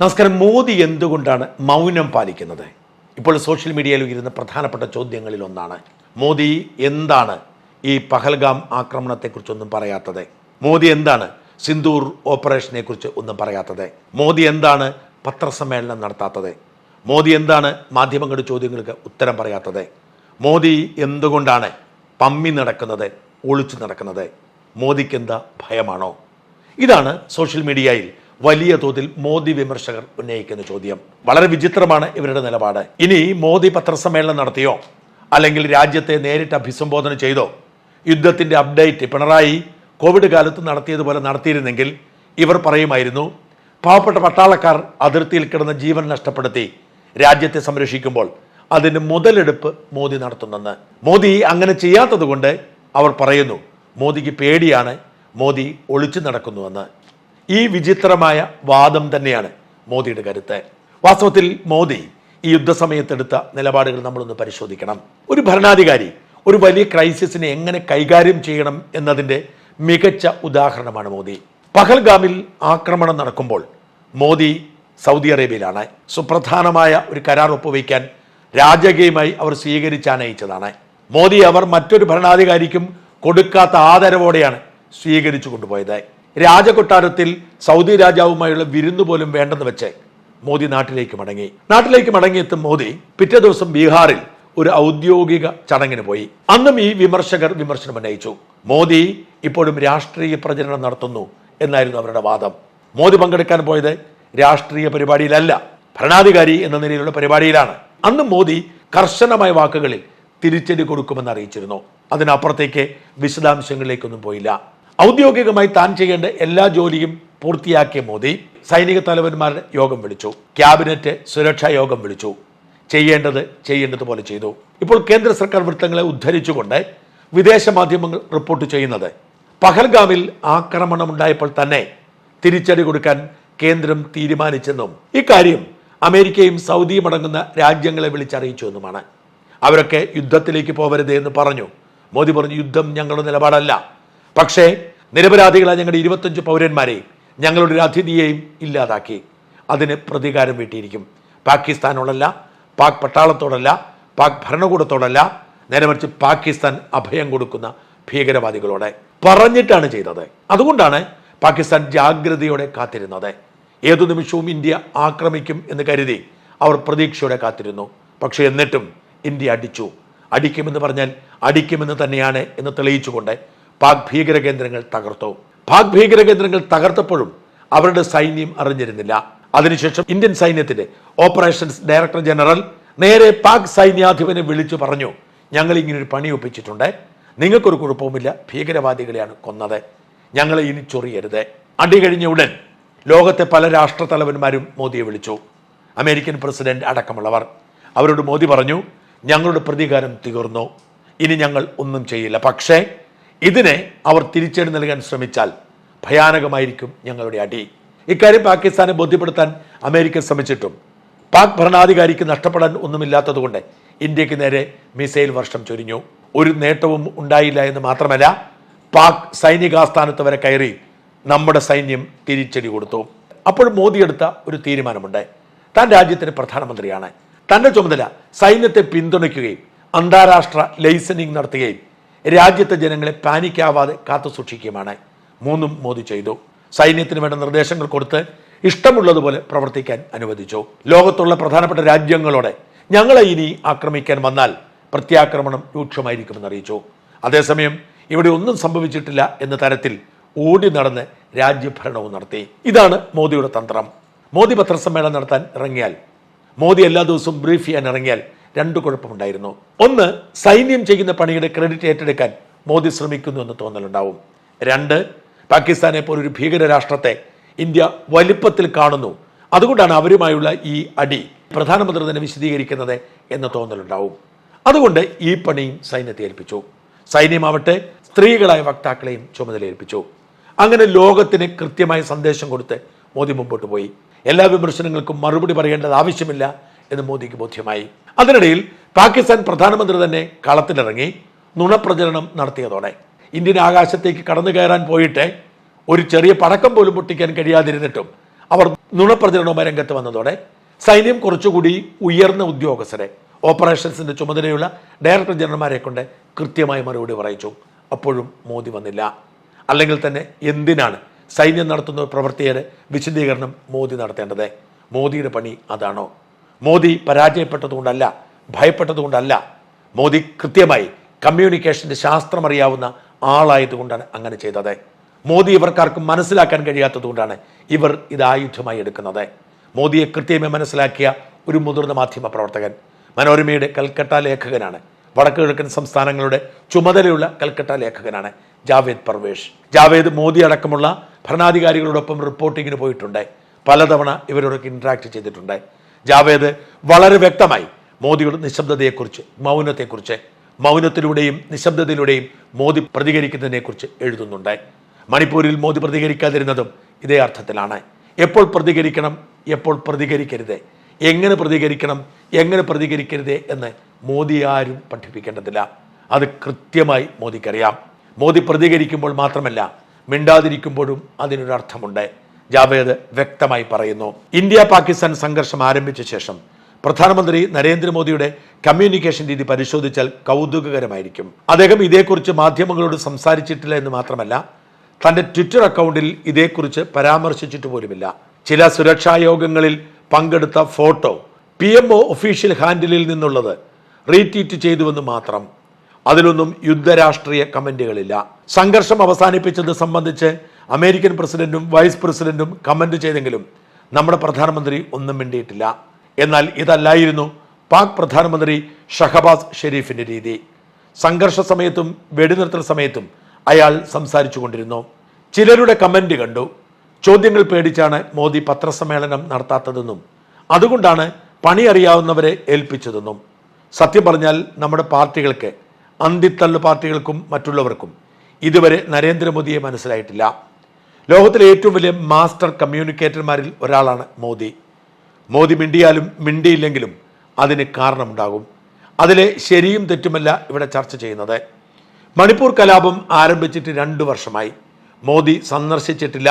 നമസ്കാരം. മോദി എന്തുകൊണ്ടാണ് മൗനം പാലിക്കുന്നത്? ഇപ്പോൾ സോഷ്യൽ മീഡിയയിൽ ഉയരുന്ന പ്രധാനപ്പെട്ട ചോദ്യങ്ങളിൽ ഒന്നാണ്. മോദി എന്താണ് ഈ പഹൽഗാം ആക്രമണത്തെക്കുറിച്ചൊന്നും പറയാത്തത്? മോദി എന്താണ് സിന്ദൂർ ഓപ്പറേഷനെ കുറിച്ച് ഒന്നും പറയാത്തത്? മോദി എന്താണ് പത്രസമ്മേളനം നടത്താത്തത്? മോദി എന്താണ് മാധ്യമങ്ങളുടെ ചോദ്യങ്ങൾക്ക് ഉത്തരം പറയാത്തത്? മോദി എന്തുകൊണ്ടാണ് പമ്മി നടക്കുന്നത് ഒളിച്ചു നടക്കുന്നത്? മോദിക്ക് എന്താ ഭയമാണോ? ഇതാണ് സോഷ്യൽ മീഡിയയിൽ വലിയ തോതിൽ മോദി വിമർശകർ ഉന്നയിക്കുന്ന ചോദ്യം. വളരെ വിചിത്രമാണ് ഇവരുടെ നിലപാട്. ഇനി മോദി പത്രസമ്മേളനം നടത്തിയോ? അല്ലെങ്കിൽ രാജ്യത്തെ നേരിട്ട് അഭിസംബോധന ചെയ്തോ? യുദ്ധത്തിന്റെ അപ്ഡേറ്റ് പിണറായി കോവിഡ് കാലത്ത് നടത്തിയതുപോലെ നടത്തിയിരുന്നെങ്കിൽ ഇവർ പറയുമായിരുന്നു പാവപ്പെട്ട പട്ടാളക്കാർ അതിർത്തിയിൽ കിടന്ന ജീവൻ നഷ്ടപ്പെടുത്തി രാജ്യത്തെ സംരക്ഷിക്കുമ്പോൾ അതിന് മുതലെടുപ്പ് മോദി നടത്തുന്നെന്ന്. മോദി അങ്ങനെ ചെയ്യാത്തത് കൊണ്ട് അവർ പറയുന്നു മോദിക്ക് പേടിയാണ് മോദി ഒളിച്ചു നടക്കുന്നുവെന്ന്. ഈ വിചിത്രമായ വാദം തന്നെയാണ് മോദിയുടെ കരുത്ത്. വാസ്തവത്തിൽ മോദി ഈ യുദ്ധസമയത്തെടുത്ത നിലപാടുകൾ നമ്മളൊന്ന് പരിശോധിക്കണം. ഒരു ഭരണാധികാരി ഒരു വലിയ ക്രൈസിസിനെ എങ്ങനെ കൈകാര്യം ചെയ്യണം എന്നതിന്റെ മികച്ച ഉദാഹരണമാണ് മോദി. പഹൽഗാമിൽ ആക്രമണം നടക്കുമ്പോൾ മോദി സൗദി അറേബ്യയിലാണ്. സുപ്രധാനമായ ഒരു കരാർ ഒപ്പുവയ്ക്കാൻ രാജകീയമായി അവർ സ്വീകരിച്ചാനയിച്ചതാണ് മോദി അവർ മറ്റൊരു ഭരണാധികാരിക്കും കൊടുക്കാത്ത ആദരവോടെയാണ് സ്വീകരിച്ചു കൊണ്ടുപോയത്. രാജകൊട്ടാരത്തിൽ സൗദി രാജാവുമായുള്ള വിരുന്ന് പോലും വേണ്ടെന്ന് വെച്ച് മോദി നാട്ടിലേക്ക് മടങ്ങി. നാട്ടിലേക്ക് മടങ്ങിയെത്തും മോദി പിറ്റേ ദിവസം ബീഹാറിൽ ഒരു ഔദ്യോഗിക ചടങ്ങിന് പോയി. അന്നും ഈ വിമർശകർ വിമർശനം ഉന്നയിച്ചു. മോദി ഇപ്പോഴും രാഷ്ട്രീയ പ്രചരണം നടത്തുന്നു എന്നായിരുന്നു അവരുടെ വാദം. മോദി പങ്കെടുക്കാൻ പോയത് രാഷ്ട്രീയ പരിപാടിയിലല്ല ഭരണാധികാരി എന്ന നിലയിലുള്ള പരിപാടിയിലാണ്. അന്ന് മോദി കർശനമായ വാക്കുകളിൽ തിരിച്ചടി കൊടുക്കുമെന്ന് അറിയിച്ചിരുന്നു. അതിനപ്പുറത്തേക്ക് വിശദാംശങ്ങളിലേക്കൊന്നും പോയില്ല. ഔദ്യോഗികമായി താൻ ചെയ്യേണ്ട എല്ലാ ജോലിയും പൂർത്തിയാക്കിയ മോദി സൈനിക തലവന്മാരുടെ യോഗം വിളിച്ചു. ക്യാബിനറ്റ് സുരക്ഷാ യോഗം വിളിച്ചു. ചെയ്യേണ്ടത് ചെയ്യേണ്ടതുപോലെ ചെയ്തു. ഇപ്പോൾ കേന്ദ്ര സർക്കാർ വൃത്തങ്ങളെ ഉദ്ധരിച്ചുകൊണ്ട് വിദേശ മാധ്യമങ്ങൾ റിപ്പോർട്ട് ചെയ്യുന്നത് പഹൽഗാമിൽ ആക്രമണമുണ്ടായപ്പോൾ തന്നെ തിരിച്ചടി കൊടുക്കാൻ കേന്ദ്രം തീരുമാനിച്ചെന്നും ഇക്കാര്യം അമേരിക്കയും സൗദിയും അടങ്ങുന്ന രാജ്യങ്ങളെ വിളിച്ചറിയിച്ചു എന്നുമാണ്. അവരൊക്കെ യുദ്ധത്തിലേക്ക് പോവരുത് എന്ന് പറഞ്ഞു. മോദി പറഞ്ഞു യുദ്ധം ഞങ്ങളുടെ നിലപാടല്ല. പക്ഷേ നിരപരാധികളായ ഞങ്ങളുടെ ഇരുപത്തഞ്ച് പൗരന്മാരെ ഞങ്ങളുടെ ഒരു അതിഥിയെയും ഇല്ലാതാക്കി. അതിന് പ്രതികാരം വീട്ടിയിരിക്കും. പാകിസ്ഥാനോടല്ല പാക് പട്ടാളത്തോടല്ല പാക് ഭരണകൂടത്തോടല്ല നേരെ മറിച്ച് പാകിസ്ഥാൻ അഭയം കൊടുക്കുന്ന ഭീകരവാദികളോടെ പറഞ്ഞിട്ടാണ് ചെയ്തത്. അതുകൊണ്ടാണ് പാകിസ്ഥാൻ ജാഗ്രതയോടെ കാത്തിരുന്നത്. ഏതു നിമിഷവും ഇന്ത്യ ആക്രമിക്കും എന്ന് കരുതി അവർ പ്രതീക്ഷയോടെ കാത്തിരുന്നു. പക്ഷെ എന്നിട്ടും ഇന്ത്യ അടിച്ചു. അടിക്കുമെന്ന് പറഞ്ഞാൽ അടിക്കുമെന്ന് തന്നെയാണ് എന്ന് തെളിയിച്ചുകൊണ്ട് പാക് ഭീകര കേന്ദ്രങ്ങൾ തകർത്തു? പാക് ഭീകര കേന്ദ്രങ്ങൾ തകർത്തപ്പോഴും അവരുടെ സൈന്യം അറിഞ്ഞിരുന്നില്ല. അതിനുശേഷം ഇന്ത്യൻ സൈന്യത്തിന്റെ ഓപ്പറേഷൻസ് ഡയറക്ടർ ജനറൽ നേരെ പാക് സൈന്യാധിപനെ വിളിച്ചു പറഞ്ഞു ഞങ്ങൾ ഇങ്ങനെ ഒരു പണി ഒപ്പിച്ചിട്ടുണ്ട്. നിങ്ങൾക്കൊരു കുഴപ്പവുമില്ല. ഭീകരവാദികളെയാണ് കൊന്നത്. ഞങ്ങളെ ഇനി ചൊറിയരുത്. അടി കഴിഞ്ഞ ഉടൻ ലോകത്തെ പല രാഷ്ട്ര തലവന്മാരും മോദിയെ വിളിച്ചു. അമേരിക്കൻ പ്രസിഡന്റ് അടക്കമുള്ളവർ അവരോട് മോദി പറഞ്ഞു ഞങ്ങളുടെ പ്രതികാരം തീർന്നു. ഇനി ഞങ്ങൾ ഒന്നും ചെയ്യില്ല. പക്ഷേ ഇതിനെ അവർ തിരിച്ചടി നൽകാൻ ശ്രമിച്ചാൽ ഭയാനകമായിരിക്കും ഞങ്ങളുടെ അടി. ഇക്കാര്യം പാകിസ്ഥാനെ ബോധ്യപ്പെടുത്താൻ അമേരിക്ക ശ്രമിച്ചിട്ടും പാക് ഭരണാധികാരിക്ക് നഷ്ടപ്പെടാൻ ഒന്നുമില്ലാത്തതുകൊണ്ട് ഇന്ത്യയ്ക്ക് നേരെ മിസൈൽ വർഷം ചൊരിഞ്ഞു. ഒരു നേട്ടവും ഉണ്ടായില്ല എന്ന് മാത്രമല്ല പാക് സൈനികാസ്ഥാനത്ത് വരെ കയറി നമ്മുടെ സൈന്യം തിരിച്ചടി കൊടുത്തു. അപ്പോൾ മോദി എടുത്ത ഒരു തീരുമാനമുണ്ട്. താൻ രാജ്യത്തിന് പ്രധാനമന്ത്രിയാണ്. തന്റെ ചുമതല സൈന്യത്തെ പിന്തുണയ്ക്കുകയും അന്താരാഷ്ട്ര ലൈസനിങ് നടത്തുകയും രാജ്യത്തെ ജനങ്ങളെ പാനിക്കാവാതെ കാത്തു സൂക്ഷിക്കുകയുമാണ്. മൂന്നും മോദി ചെയ്തു. സൈന്യത്തിന് വേണ്ട നിർദ്ദേശങ്ങൾ കൊടുത്ത് ഇഷ്ടമുള്ളതുപോലെ പ്രവർത്തിക്കാൻ അനുവദിച്ചു. ലോകത്തുള്ള പ്രധാനപ്പെട്ട രാജ്യങ്ങളോടെ ഞങ്ങളെ ഇനി ആക്രമിക്കാൻ വന്നാൽ പ്രത്യാക്രമണം രൂക്ഷമായിരിക്കുമെന്ന് അറിയിച്ചു. അതേസമയം ഇവിടെ ഒന്നും സംഭവിച്ചിട്ടില്ല എന്ന തരത്തിൽ ഓടി നടന്ന് രാജ്യഭരണവും നടത്തി. ഇതാണ് മോദിയുടെ തന്ത്രം. മോദി പത്രസമ്മേളനം നടത്താൻ ഇറങ്ങിയാൽ മോദി എല്ലാ ദിവസവും ബ്രീഫ് ചെയ്യാൻ ഇറങ്ങിയാൽ രണ്ടു കുഴപ്പമുണ്ടായിരുന്നു. ഒന്ന് സൈന്യം ചെയ്യുന്ന പണിയുടെ ക്രെഡിറ്റ് ഏറ്റെടുക്കാൻ മോദി ശ്രമിക്കുന്നു എന്ന് തോന്നലുണ്ടാവും. രണ്ട് പാകിസ്ഥാനെ പോലൊരു ഭീകര രാഷ്ട്രത്തെ ഇന്ത്യ വലിപ്പത്തിൽ കാണുന്നു. അതുകൊണ്ടാണ് അവരുമായുള്ള ഈ അടി പ്രധാനമന്ത്രി തന്നെ വിശദീകരിക്കുന്നത് എന്ന് തോന്നലുണ്ടാവും. അതുകൊണ്ട് ഈ പണിയും സൈന്യത്തെ ഏൽപ്പിച്ചു. സൈന്യമാവട്ടെ സ്ത്രീകളായ വക്താക്കളെയും ചുമതലയേൽപ്പിച്ചു. അങ്ങനെ ലോകത്തിന് കൃത്യമായ സന്ദേശം കൊടുത്ത് മോദി മുമ്പോട്ട് പോയി. എല്ലാ വിമർശനങ്ങൾക്കും മറുപടി പറയേണ്ടത് ആവശ്യമില്ല എന്ന് മോദിക്ക് ബോധ്യമായി. അതിനിടയിൽ പാകിസ്ഥാൻ പ്രധാനമന്ത്രി തന്നെ കളത്തിലിറങ്ങി നുണപ്രചരണം നടത്തിയതോടെ ഇന്ത്യൻ ആകാശത്തേക്ക് കടന്നു കയറാൻ പോയിട്ട് ഒരു ചെറിയ പടക്കം പോലും പൊട്ടിക്കാൻ കഴിയാതിരുന്നിട്ടും അവർ നുണപ്രചരണവുമായി രംഗത്ത് വന്നതോടെ സൈന്യം കുറച്ചുകൂടി ഉയർന്ന ഉദ്യോഗസ്ഥരെ ഓപ്പറേഷൻസിന്റെ ചുമതലയുള്ള ഡയറക്ടർ ജനറൽമാരെ കൊണ്ട് കൃത്യമായി മറുപടി പറയിച്ചു. അപ്പോഴും മോദി വന്നില്ല. അല്ലെങ്കിൽ തന്നെ എന്തിനാണ് സൈന്യം നടത്തുന്ന പ്രവൃത്തിയുടെ വിശദീകരണം മോദി നടത്തേണ്ടത്? മോദിയുടെ പണി അതാണോ? മോദി പരാജയപ്പെട്ടതുകൊണ്ടല്ല ഭയപ്പെട്ടതുകൊണ്ടല്ല. മോദി കൃത്യമായി കമ്മ്യൂണിക്കേഷന്റെ ശാസ്ത്രം അറിയാവുന്ന ആളായതുകൊണ്ടാണ് അങ്ങനെ ചെയ്തത്. മോദി ഇവർക്കാർക്കും മനസ്സിലാക്കാൻ കഴിയാത്തതുകൊണ്ടാണ് ഇവർ ഇത് ആയുധമായി എടുക്കുന്നത്. മോദിയെ കൃത്യമായി മനസ്സിലാക്കിയ ഒരു മുതിർന്ന മാധ്യമ പ്രവർത്തകൻ മനോരമയുടെ കൽക്കട്ട ലേഖകനാണ്. വടക്കു കിഴക്കൻ സംസ്ഥാനങ്ങളുടെ ചുമതലയുള്ള കൽക്കട്ട ലേഖകനാണ് ജാവേദ് പർവേഷ്. ജാവേദ് മോദി അടക്കമുള്ള ഭരണാധികാരികളോടൊപ്പം റിപ്പോർട്ടിങ്ങിന് പോയിട്ടുണ്ട്. പലതവണ ഇവരോടൊക്കെ ഇൻട്രാക്ട് ചെയ്തിട്ടുണ്ട്. ജാവേദ് വളരെ വ്യക്തമായി മോദിയുടെ നിശബ്ദതയെക്കുറിച്ച് മൗനത്തെക്കുറിച്ച് മൗനത്തിലൂടെയും നിശബ്ദതയിലൂടെയും മോദി പ്രതികരിക്കുന്നതിനെക്കുറിച്ച് എഴുതുന്നുണ്ട്. മണിപ്പൂരിൽ മോദി പ്രതികരിക്കാതിരുന്നതും ഇതേ അർത്ഥത്തിലാണ്. എപ്പോൾ പ്രതികരിക്കണം എപ്പോൾ പ്രതികരിക്കരുത് എങ്ങനെ പ്രതികരിക്കണം എങ്ങനെ പ്രതികരിക്കരുത് എന്ന് മോദി ആരും പഠിപ്പിക്കേണ്ടതില്ല. അത് കൃത്യമായി മോദിക്കറിയാം. മോദി പ്രതികരിക്കുമ്പോൾ മാത്രമല്ല മിണ്ടാതിരിക്കുമ്പോഴും അതിനൊരർത്ഥമുണ്ട്. ജാവേദ് വ്യക്തമായി പറയുന്നു. ഇന്ത്യ പാകിസ്ഥാൻ സംഘർഷം ആരംഭിച്ച ശേഷം പ്രധാനമന്ത്രി നരേന്ദ്രമോദിയുടെ കമ്മ്യൂണിക്കേഷൻ രീതി പരിശോധിച്ചാൽ കൗതുകകരമായിരിക്കും. അദ്ദേഹം ഇതേക്കുറിച്ച് മാധ്യമങ്ങളോട് സംസാരിച്ചിട്ടില്ല എന്ന് മാത്രമല്ല തന്റെ ട്വിറ്റർ അക്കൗണ്ടിൽ ഇതേക്കുറിച്ച് പരാമർശിച്ചിട്ട് പോലുമില്ല. ചില സുരക്ഷാ യോഗങ്ങളിൽ പങ്കെടുത്ത photo P M O official ഹാൻഡിലിൽ നിന്നുള്ളത് റീട്വീറ്റ് ചെയ്തുവെന്ന് മാത്രം. അതിലൊന്നും യുദ്ധരാഷ്ട്രീയ കമന്റുകളില്ല. സംഘർഷം അവസാനിപ്പിച്ചത് സംബന്ധിച്ച് അമേരിക്കൻ പ്രസിഡന്റും വൈസ് പ്രസിഡന്റും കമന്റ് ചെയ്തെങ്കിലും നമ്മുടെ പ്രധാനമന്ത്രി ഒന്നും മിണ്ടിയിട്ടില്ല. എന്നാൽ ഇതല്ലായിരുന്നു പാക് പ്രധാനമന്ത്രി ഷഹബാസ് ഷെരീഫിന്റെ രീതി. സംഘർഷ സമയത്തും വെടിനിർത്തൽ സമയത്തും അയാൾ സംസാരിച്ചു കൊണ്ടിരുന്നു. ചിലരുടെ കമന്റ് കണ്ടു. ചോദ്യങ്ങൾ പേടിച്ചാണ് മോദി പത്രസമ്മേളനം നടത്താത്തതെന്നും അതുകൊണ്ടാണ് പണി അറിയാവുന്നവരെ ഏൽപ്പിച്ചതെന്നും. സത്യം പറഞ്ഞാൽ നമ്മുടെ പാർട്ടികൾക്ക് അന്തിത്തള്ളു പാർട്ടികൾക്കും മറ്റുള്ളവർക്കും ഇതുവരെ നരേന്ദ്രമോദിയെ മനസ്സിലായിട്ടില്ല. ലോകത്തിലെ ഏറ്റവും വലിയ മാസ്റ്റർ കമ്മ്യൂണിക്കേറ്റർമാരിൽ ഒരാളാണ് മോദി. മോദി മിണ്ടിയാലും മിണ്ടിയില്ലെങ്കിലും അതിന് കാരണമുണ്ടാകും. അതിലെ ശരിയും തെറ്റുമല്ല ഇവിടെ ചർച്ച ചെയ്യുന്നത്. മണിപ്പൂർ കലാപം ആരംഭിച്ചിട്ട് രണ്ടു വർഷമായി. മോദി സന്ദർശിച്ചിട്ടില്ല.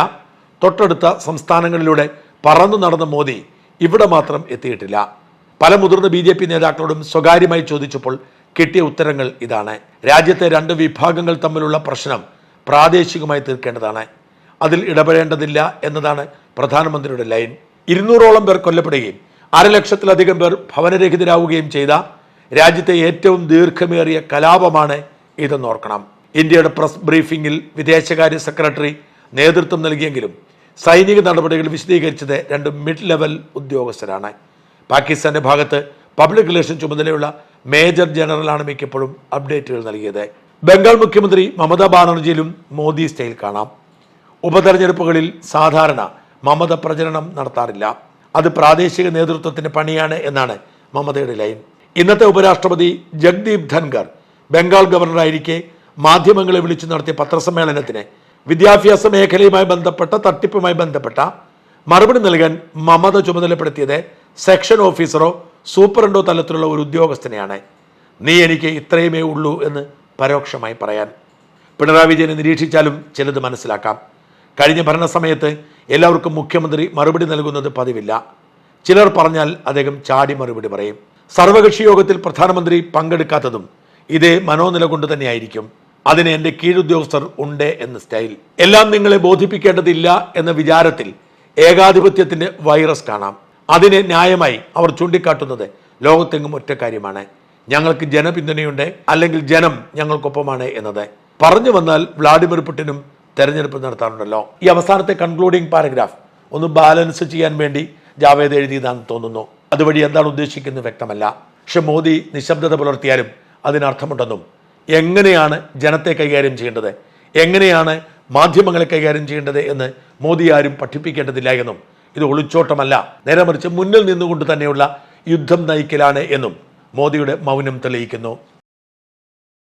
തൊട്ടടുത്ത സംസ്ഥാനങ്ങളിലൂടെ പറന്നു നടന്ന മോദി ഇവിടെ മാത്രം എത്തിയിട്ടില്ല. പല മുതിർന്ന ബി ജെ പി നേതാക്കളോടും സ്വകാര്യമായി ചോദിച്ചപ്പോൾ കിട്ടിയ ഉത്തരങ്ങൾ ഇതാണ്. രാജ്യത്തെ രണ്ട് വിഭാഗങ്ങൾ തമ്മിലുള്ള പ്രശ്നം പ്രാദേശികമായി തീർക്കേണ്ടതാണ്. അതിൽ ഇടപെടേണ്ടതില്ല എന്നതാണ് പ്രധാനമന്ത്രിയുടെ ലൈൻ. ഇരുന്നൂറോളം പേർ കൊല്ലപ്പെടുകയും അരലക്ഷത്തിലധികം പേർ ഭവനരഹിതരാവുകയും ചെയ്ത രാജ്യത്തെ ഏറ്റവും ദീർഘമേറിയ കലാപമാണ് ഇതെന്നോർക്കണം ഇന്ത്യയുടെ പ്രസ് ബ്രീഫിംഗിൽ വിദേശകാര്യ സെക്രട്ടറി നേതൃത്വം നൽകിയെങ്കിലും സൈനിക നടപടികൾ വിശദീകരിച്ചത് രണ്ട് മിഡ് ലെവൽ ഉദ്യോഗസ്ഥരാണ്. പാകിസ്ഥാന്റെ ഭാഗത്ത് പബ്ലിക് റിലേഷൻ ചുമതലയുള്ള മേജർ ജനറലാണ് മിക്കപ്പോഴും അപ്ഡേറ്റുകൾ നൽകിയത്. ബംഗാൾ മുഖ്യമന്ത്രി മമതാ ബാനർജിയിലും മോദി സ്റ്റൈൽ കാണാം. ഉപതെരഞ്ഞെടുപ്പുകളിൽ സാധാരണ മമത പ്രചരണം നടത്താറില്ല. അത് പ്രാദേശിക നേതൃത്വത്തിന്റെ പണിയാണ് എന്നാണ് മമതയുടെ ലൈൻ. ഇന്നത്തെ ഉപരാഷ്ട്രപതി ജഗ്ദീപ് ധൻഖർ ബംഗാൾ ഗവർണറായിരിക്കെ മാധ്യമങ്ങളെ വിളിച്ചു നടത്തിയ പത്രസമ്മേളനത്തിന് വിദ്യാഭ്യാസ മേഖലയുമായി ബന്ധപ്പെട്ട തട്ടിപ്പുമായി ബന്ധപ്പെട്ട മറുപടി നൽകാൻ മമത ചുമതലപ്പെടുത്തിയത് സെക്ഷൻ ഓഫീസറോ സൂപ്രണ്ടോ തലത്തിലുള്ള ഒരു ഉദ്യോഗസ്ഥനെയാണ്. നീ എനിക്ക് ഇത്രയുമേ ഉള്ളൂ എന്ന് പരോക്ഷമായി പറയാൻ. പിണറായി വിജയനെ നിരീക്ഷിച്ചാലും ചിലത് മനസ്സിലാക്കാം. കഴിഞ്ഞ ഭരണസമയത്ത് എല്ലാവർക്കും മുഖ്യമന്ത്രി മറുപടി നൽകുന്നത് പതിവില്ല. ചിലർ പറഞ്ഞാൽ അദ്ദേഹം ചാടി മറുപടി പറയും. സർവകക്ഷി യോഗത്തിൽ പ്രധാനമന്ത്രി പങ്കെടുക്കാത്തതും ഇതേ മനോനില കൊണ്ട് തന്നെയായിരിക്കും. അതിന് എന്റെ കീഴുദ്യോഗസ്ഥർ ഉണ്ട് എന്ന സ്റ്റൈൽ. എല്ലാം നിങ്ങളെ ബോധിപ്പിക്കേണ്ടതില്ല എന്ന വിചാരത്തിൽ ഏകാധിപത്യത്തിന്റെ വൈറസ് കാണാം. അതിനെ ന്യായമായി അവർ ചൂണ്ടിക്കാട്ടുന്നത് ലോകത്തെങ്ങും ഒറ്റ കാര്യമാണ്. ഞങ്ങൾക്ക് ജനപിന്തുണയുണ്ട് അല്ലെങ്കിൽ ജനം ഞങ്ങൾക്കൊപ്പമാണ് എന്നത്. പറഞ്ഞു വന്നാൽ വ്ളാഡിമിർ പുടിനും തെരഞ്ഞെടുപ്പ് നടത്താറുണ്ടല്ലോ. ഈ അവസാനത്തെ കൺക്ലൂഡിംഗ് പാരഗ്രാഫ് ഒന്ന് ബാലൻസ് ചെയ്യാൻ വേണ്ടി ജാവേദ് എഴുതിയതാണെന്ന് തോന്നുന്നു. അതുവഴി എന്താണ് ഉദ്ദേശിക്കുന്നത് വ്യക്തമല്ല. പക്ഷെ മോദി നിശബ്ദത പുലർത്തിയാലും അതിനർത്ഥമുണ്ടെന്നും എങ്ങനെയാണ് ജനത്തെ കൈകാര്യം ചെയ്യേണ്ടത് എങ്ങനെയാണ് മാധ്യമങ്ങളെ കൈകാര്യം ചെയ്യേണ്ടത് എന്ന് മോദി ആരും പഠിപ്പിക്കേണ്ടതില്ല എന്നും ഇത് ഒളിച്ചോട്ടമല്ല. നേരെ മറിച്ച് മുന്നിൽ നിന്നുകൊണ്ട് തന്നെയുള്ള യുദ്ധം നയിക്കലാണ് എന്നും മോദിയുടെ മൗനം തെളിയിക്കുന്നു.